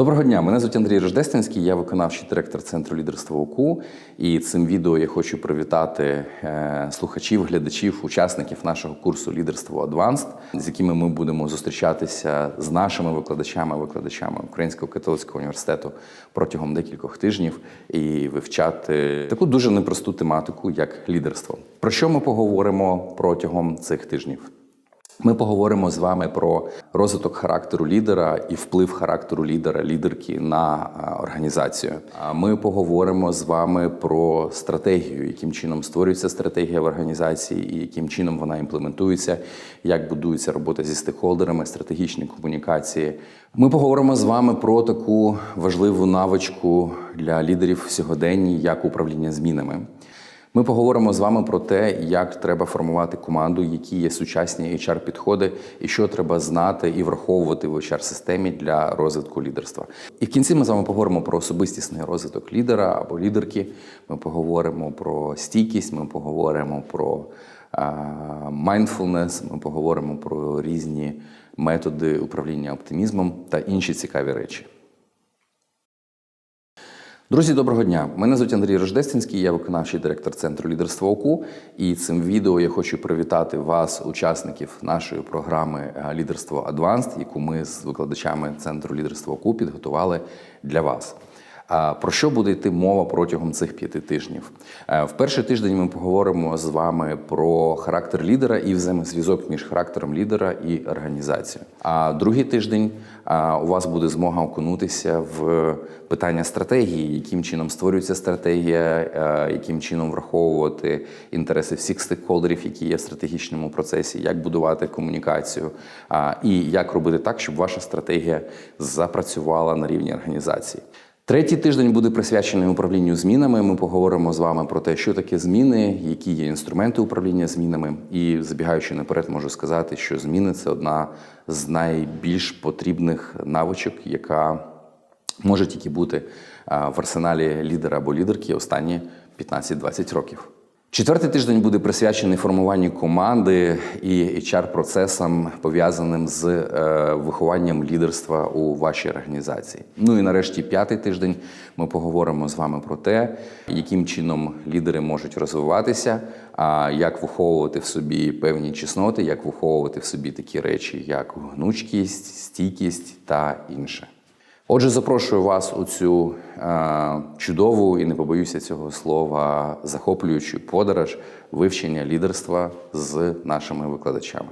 Доброго дня, мене звуть Андрій Рождественський, я виконавчий директор центру лідерства ОКУ. І цим відео я хочу привітати е, слухачів, глядачів, учасників нашого курсу лідерство Advanced, з якими ми будемо зустрічатися з нашими викладачами, викладачами Українського католицького університету протягом декількох тижнів і вивчати таку дуже непросту тематику, як лідерство. Про що ми поговоримо протягом цих тижнів? Ми поговоримо з вами про розвиток характеру лідера і вплив характеру лідера, лідерки на організацію. А Ми поговоримо з вами про стратегію, яким чином створюється стратегія в організації, і яким чином вона імплементується, як будується робота зі стейкхолдерами, стратегічні комунікації. Ми поговоримо з вами про таку важливу навичку для лідерів сьогоденні, як управління змінами. Ми поговоримо з вами про те, як треба формувати команду, які є сучасні HR-підходи, і що треба знати і враховувати в HR-системі для розвитку лідерства. І в кінці ми з вами поговоримо про особистісний розвиток лідера або лідерки. Ми поговоримо про стійкість, ми поговоримо про mindfulness, ми поговоримо про різні методи управління оптимізмом та інші цікаві речі. Друзі, доброго дня! Мене звуть Андрій Рождественський, я виконавчий директор центру лідерства ОКУ. І цим відео я хочу привітати вас, учасників нашої програми е, Лідерство Адванс, яку ми з викладачами центру лідерства ОКУ підготували для вас. Про що буде йти мова протягом цих п'яти тижнів? Е, В перший тиждень ми поговоримо з вами про характер лідера і взаємозв'язок між характером лідера і організацією. А другий тиждень у вас буде змога окунутися в питання стратегії, яким чином створюється стратегія, е, яким чином враховувати інтереси всіх стейкхолдерів, які є в стратегічному процесі, як будувати комунікацію, і як робити так, щоб ваша стратегія запрацювала на рівні організації. Третій тиждень буде присвячений управлінню змінами. Ми поговоримо з вами про те, що таке зміни, які є інструменти управління змінами. І забігаючи наперед, можу сказати, що зміни це одна з найбільш потрібних навичок, яка може тільки бути в арсеналі лідера або лідерки останні 15-20 років. Четвертий тиждень буде присвячений формуванню команди і HR-процесам, пов'язаним з е, вихованням лідерства у вашій організації. Ну і нарешті п'ятий тиждень ми поговоримо з вами про те, яким чином лідери можуть розвиватися, а як виховувати в собі певні чесноти, як виховувати в собі такі речі, як гнучкість, стійкість та інше. Отже, запрошую вас у цю е, чудову і не побоюся цього слова захоплюючу подорож вивчення лідерства з нашими викладачами.